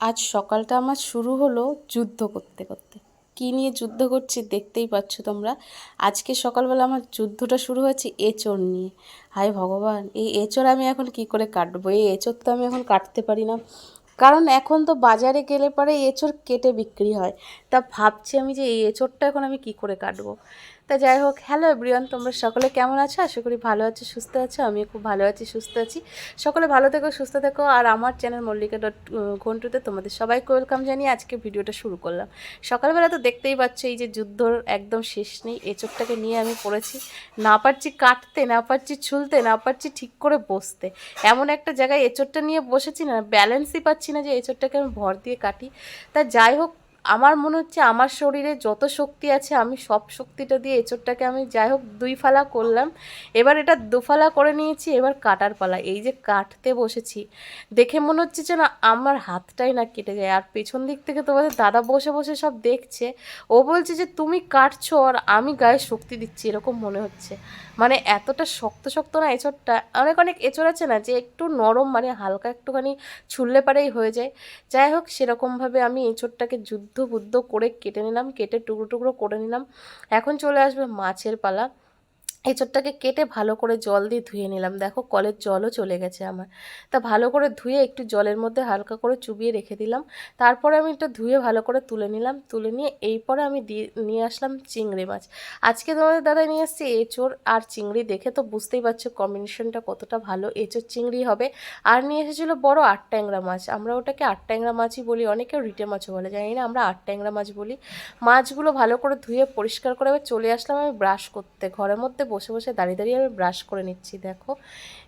আজ সকালটা আমার শুরু হলো যুদ্ধ করতে করতে। কী নিয়ে যুদ্ধ করছি দেখতেই পাচ্ছ তোমরা। আজকে সকালবেলা আমার যুদ্ধটা শুরু হয়েছে এঁচড় নিয়ে। হায় ভগবান, এই এঁচড় আমি এখন কি করে কাটবো? এই এঁচড় তো আমি এখন কাটতে পারি না। কারণ এখন তো বাজারে গেলে পরে এঁচড় কেটে বিক্রি হয়। তা ভাবছি আমি যে এই এঁচড়টা এখন আমি কি করে কাটবো? তা যাই হোক হ্যালো এভরিওয়ান তোমরা সকলে কেমন আছো? আশা করি ভালো আছো, সুস্থ আছো, আমিও খুব ভালো আছি, সুস্থ আছি। সকলে ভালো থেকো, সুস্থ থেকো। আর আমার চ্যানেল মল্লিকা ডট ঘন্টুতে তোমাদের সবাইকে ওয়েলকাম জানিয়ে আজকে ভিডিওটা শুরু করলাম। সকালবেলা তো দেখতেই পাচ্ছ, এই যে যুদ্ধর একদম শেষ নেই এ এচোরটাকে নিয়ে আমি পড়েছি। না পারছি কাটতে, না পারছি ছুলতে, না পারছি ঠিক করে বসতে। এমন একটা জায়গায় এচোরটা নিয়ে বসেছি না ব্যালেন্সই পাচ্ছি না যে এচোরটাকে আমি ভর দিয়ে কাটি। তা যাই হোক আমার মনে হচ্ছে আমার শরীরে যত শক্তি আছে, আমি সব শক্তিটা দিয়ে এঁচোড়টাকে আমি যাই হোক দুই ফালা করলাম। এবার এটা দুফালা করে নিয়েছি, এবার কাটার পালা। এই যে কাটতে বসেছি, দেখে মনে হচ্ছে যে না আমার হাতটাই না কেটে যায়। আর পেছন দিক থেকে তোমাদের দাদা বসে বসে সব দেখছে। ও বলছে যে, তুমি কাটছো আর আমি গায়ে শক্তি দিচ্ছি, এরকম মনে হচ্ছে। মানে এতটা শক্ত শক্ত না এঁচড়টা, অনেক অনেক এঁচড় আছে না যে একটু নরম মানে হালকা একটুখানি ছুললে পারেই হয়ে যায়। যাই হোক, সেরকমভাবে আমি এঁচড়টাকে যুদ্ধ বুদ্ধ করে কেটে নিলাম, কেটে টুকরো টুকরো করে নিলাম। এখন চলে আসবে মাছের পালা। এঁচড়টাকে কেটে ভালো করে জল দিয়ে ধুয়ে নিলাম। দেখো কলের জলও চলে গেছে আমার। তা ভালো করে ধুয়ে একটু জলের মধ্যে হালকা করে চুবিয়ে রেখে দিলাম। তারপরে আমি এটা ধুয়ে ভালো করে তুলে নিলাম। তুলে নিয়ে এই পরে আমি দিয়ে নিয়ে আসলাম চিংড়ি মাছ। আজকে তোমাদের দাদা নিয়ে আসছি এঁচড় আর চিংড়ি। দেখে তো বুঝতেই পারছ কম্বিনেশনটা কতটা ভালো। এঁচড় চিংড়ি হবে। আর নিয়ে এসেছিল বড় আট ট্যাংরা মাছ। আমরা ওটাকে আট ট্যাংরা মাছই বলি। অনেকে রিটে মাছও বলে। জানি না আমরা আট ট্যাংরা মাছ বলি। মাছগুলো ভালো করে ধুয়ে পরিষ্কার করে চলে আসলাম আমি ব্রাশ করতে। ঘরের মধ্যে বসে বসে দাঁড়িয়ে দাঁড়িয়ে আমি ব্রাশ করে নিচ্ছি, দেখো।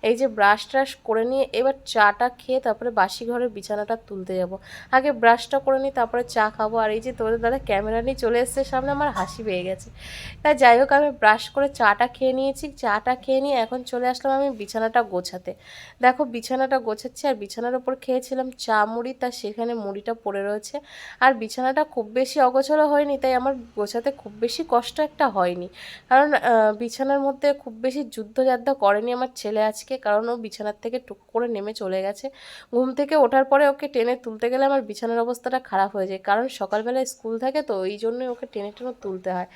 এই যে ব্রাশ ট্রাশ করে নিয়ে এবার চাটা খেয়ে তারপরে বাসি ঘরের বিছানাটা তুলতে যাব। আগে ব্রাশটা করে নিই তারপরে চা খাব। আর এই যে তোদের দাদা ক্যামেরা নিয়ে চলে এসছে, সামনে আমার হাসি পেয়ে গেছে। তাই যাই হোক, আমি ব্রাশ করে চাটা খেয়ে নিয়েছি। চাটা খেয়ে নিয়ে এখন চলে আসলাম আমি বিছানাটা গোছাতে। দেখো, বিছানাটা গোছাচ্ছি আর বিছানার ওপর খেয়েছিলাম চা মুড়ি, তা সেখানে মুড়িটা পড়ে রয়েছে। আর বিছানাটা খুব বেশি অগোছালো হয়নি, তাই আমার গোছাতে খুব বেশি কষ্ট একটা হয়নি। কারণ বিছানার মধ্যে খুব বেশি যুদ্ধযাদ্ধা করেনি আমার ছেলে আজকে, কারণ ও বিছানার থেকে টুক করে নেমে চলে গেছে। ঘুম থেকে ওঠার পরে ওকে টেনে তুলতে গেলে আমার বিছানার অবস্থাটা খারাপ হয়ে যায়, কারণ সকালবেলায় স্কুল থাকে তো এই জন্যই ওকে টেনে টেনে তুলতে হয়।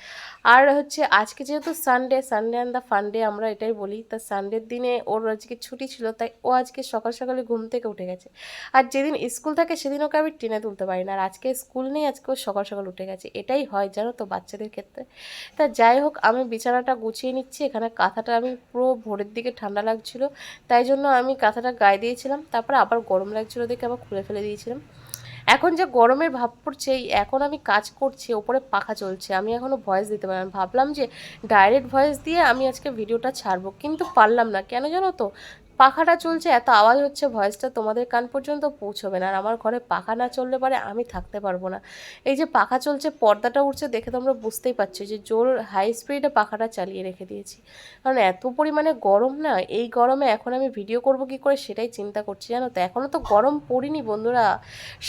আর হচ্ছে আজকে যেহেতু সানডে সানডে অ্যান্ড দ্য ফান্ডে আমরা এটাই বলি, তা সানডের দিনে ওর আজকে ছুটি ছিল, তাই ও আজকে সকাল সকালে ঘুম থেকে উঠে গেছে। আর যেদিন স্কুল থাকে সেদিন ওকে আমি টেনে তুলতে পারি না, আর আজকে স্কুল নেই, আজকে ও সকাল সকাল উঠে গেছে। এটাই হয় জানো তো বাচ্চাদের ক্ষেত্রে। তা যাই হোক, আমি বিছানাটা গুছিয়ে নিচ্ছি। এখানে কাঁথাটা আমি পুরো ভোরের দিকে ঠান্ডা লাগছিল, তাই জন্য আমি কাঁথাটা গায়ে দিয়েছিলাম, তারপর আবার গরম লাগছিল দেখে আবার খুলে ফেলে দিয়েছিলাম। এখন যে গরমের ভাব পড়ছে এখন আমি কাজ করছি, ওপরে পাখা চলছে, আমি এখনও ভয়েস দিতে পারলাম ভাবলাম যে ডাইরেক্ট ভয়েস দিয়ে আমি আজকে ভিডিওটা ছাড়বো, কিন্তু পারলাম না, কেন জানো তো? পাখাটা চলছে, এত আওয়াজ হচ্ছে, ভয়েসটা তোমাদের কান পর্যন্ত পৌঁছবে না। আর আমার ঘরে পাখা না চললে পারে আমি থাকতে পারব না। এই যে পাখা চলছে, পর্দাটা উঠছে দেখে তোমরা বুঝতেই পারছ যে জোর হাই স্পিডে পাখাটা চালিয়ে রেখে দিয়েছি। কারণ এত পরিমাণে গরম না, এই গরমে এখন আমি ভিডিও করব কি করে সেটাই চিন্তা করছি জানো তো? এখনও তো গরম পড়িনি বন্ধুরা।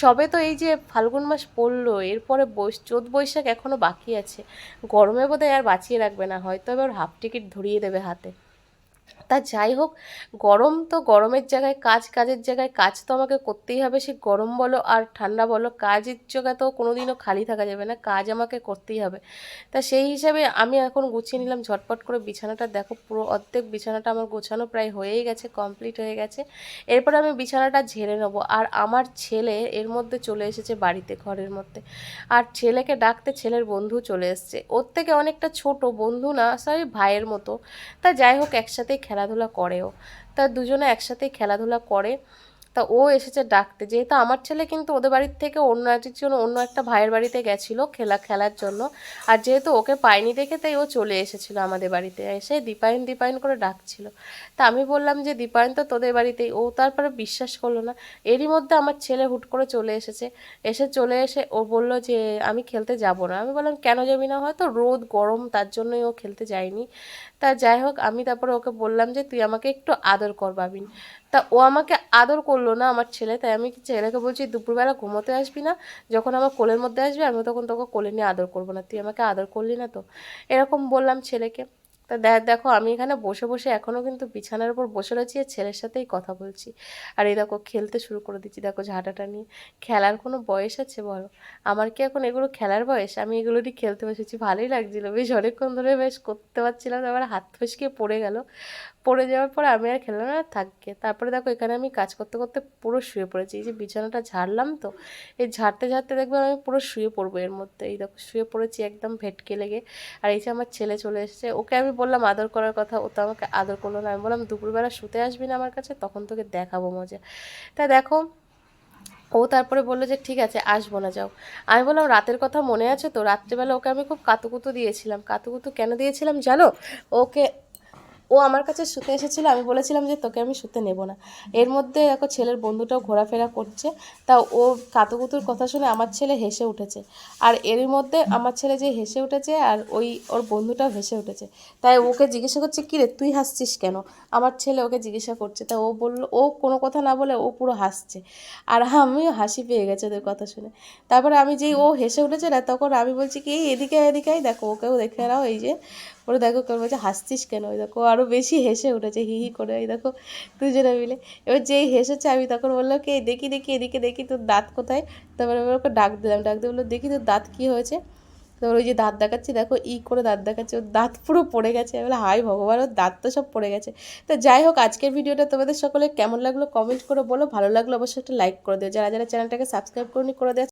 সবে তো এই যে ফাল্গুন মাস পড়ল, এরপরে চোদ্দ বৈশাখ এখনও বাকি আছে। গরমে বোধহয় আর বাঁচিয়ে রাখবে না, হয়তো এবার হাফ টিকিট ধরিয়ে দেবে হাতে। তা যাই হোক, গরম তো গরমের জায়গায়, কাজ কাজের জায়গায়, কাজ তো আমাকে করতেই হবে, সে গরম বলো আর ঠান্ডা বলো, কাজের জায়গা তো কোনো দিনও খালি থাকা যাবে না, কাজ আমাকে করতেই হবে। তা সেই হিসাবে আমি এখন গুছিয়ে নিলাম, ঝটপট করে বিছানাটা দেখো, পুরো অর্ধেক বিছানাটা আমার গোছানো প্রায় হয়েই গেছে, কমপ্লিট হয়ে গেছে। এরপর আমি বিছানাটা ঝেড়ে নেব, আর আমার ছেলে এর মধ্যে চলে এসেছে বাড়িতে, ঘরের মধ্যে। আর ছেলেকে ডাকতে ছেলের বন্ধু চলে এসছে, ওর থেকে অনেকটা ছোট, বন্ধু না সরি ভাইয়ের মতো। তা যাই হোক, একসাথেই খেলা খেলাধুলা করেও। তা দুজনে একসাথে খেলাধুলা করে। তা ও এসেছে ডাকতে। যেহেতু আমার ছেলে কিন্তু ওদের বাড়ির থেকে অন্য একটির জন্য অন্য একটা ভাইয়ের বাড়িতে গেছিল খেলা, খেলার জন্য। আর যেহেতু ওকে পাইনি দেখে তাই ও চলে এসেছিল আমাদের বাড়িতে। এসে দীপায়ন দীপায়ন করে ডাকছিল। তা আমি বললাম যে, দীপায়ন তো তোদের বাড়িতেই। ও তারপরে বিশ্বাস করল না। এরই মধ্যে আমার ছেলে হুট করে চলে এসেছে। এসে চলে এসে ও বলল যে, আমি খেলতে যাব না। আমি বললাম, কেন যাবি না? হয়তো রোদ, গরম, তার জন্যই ও খেলতে যায়নি। তা যাই হোক, আমি তারপরে ওকে বললাম যে, তুই আমাকে একটু আদর কর বাবিন। তা ও আমাকে আদর করল না আমার ছেলে, তাই আমি ছেলেকে বলছি, দুপুরবেলা ঘুমোতে আসবি না, যখন আমার কোলের মধ্যে আসবে আমি তখন তোকে কোলে নিয়ে আদর করব না। তুই আমাকে আদর করলি না তো? এরকম বললাম ছেলেকে। তা দেখ, দেখো, আমি এখানে বসে বসে এখনও কিন্তু বিছানার উপর বসে রয়েছি, আর ছেলের সাথেই কথা বলছি। আর এই দেখো, খেলতে শুরু করে দিচ্ছি, দেখো, ঝাঁটাটা নিয়ে। খেলার কোনো বয়স আছে বলো? আমার কি এখন এগুলো খেলার বয়স? আমি এগুলো নিয়ে খেলতে বসেছি, ভালোই লাগছিল। বেশ, অনেকক্ষণ ধরে বেশ করতে পারছিলাম তারপরে হাত ফসকে পড়ে গেল। পড়ে যাওয়ার পর আমি আর খেলাম না থাককে তারপরে দেখো এখানে আমি কাজ করতে করতে পুরো শুয়ে পড়েছি। এই যে বিছানাটা ঝাড়লাম তো, এই ঝাড়তে ঝাড়তে দেখবে আমি পুরো শুয়ে পড়ব এর মধ্যে। এই দেখো শুয়ে পড়েছি একদম ভেটকে লেগে। আর এই যে আমার ছেলে চলে এসেছে, ওকে আমি বললাম আদর করার কথা, ও তো আমাকে আদর করল না। আমি বললাম, দুপুরবেলা শুতে আসবি না আমার কাছে, তখন তোকে দেখাবো মজা। তা দেখো, ও তারপরে বলল যে, ঠিক আছে, আসব না, যাও। আমি বললাম, রাতের কথা মনে আছে তো? রাত্রেবেলা ওকে আমি খুব কাতুকুতু দিয়েছিলাম। কাতুকুতু কেন দিয়েছিলাম জানো? ওকে ও আমার কাছে শুতে এসেছিল, আমি বলেছিলাম যে তোকে আমি শুতে নেব না। এর মধ্যে দেখো ছেলের বন্ধুটাও ঘোরাফেরা করছে, তা ও কাতুকুতুর কথা শুনে আমার ছেলে হেসে উঠেছে। আর এর মধ্যে আমার ছেলে যে হেসে উঠেছে আর ওই ওর বন্ধুটাও হেসে উঠেছে। তাই ওকে জিজ্ঞাসা করছে, কী রে, তুই হাসছিস কেন? আমার ছেলে ওকে জিজ্ঞাসা করছে, তা ও বলল, ও কোনো কথা না বলে ও পুরো হাসছে। আর হ্যাঁ আমিও হাসি পেয়ে গেছে ওদের কথা শুনে। তারপরে আমি যেই ও হেসে উঠেছে না, তখন আমি বলছি, কি, এদিকে এদিকেই দেখো ওকেও দেখে নাও, এই যে ওরা দেখো কেউ বলছে, হাসছিস কেন? ওই দেখো আরও বেশি হেসে উঠেছে, হি হি করে, ওই দেখো দুজনে মিলে। এবার যেই হেসেছে, আমি তখন বলল কি দেখি দেখি, এদিকে দেখি তোর দাঁত কোথায়? তারপরে ওকে ডাক দিলাম, ডাক দিয়ে বলল, দেখি তোর দাঁত কী হয়েছে? তারপর ওই যে দাঁত দেখাচ্ছি, দেখো ই করে দাঁত দেখাচ্ছে, ওর দাঁত পুরো পড়ে গেছে। আমি বলে হাই ভগবান, ওর দাঁত তো সব পড়ে গেছে। তো যাই হোক, আজকের ভিডিওটা তোমাদের সকলে কেমন লাগল কমেন্ট করে বলো। ভালো লাগল অবশ্যই একটা লাইক করে দিও। যারা যারা চ্যানেলটাকে সাবস্ক্রাইব করনি, করে দেওয়ার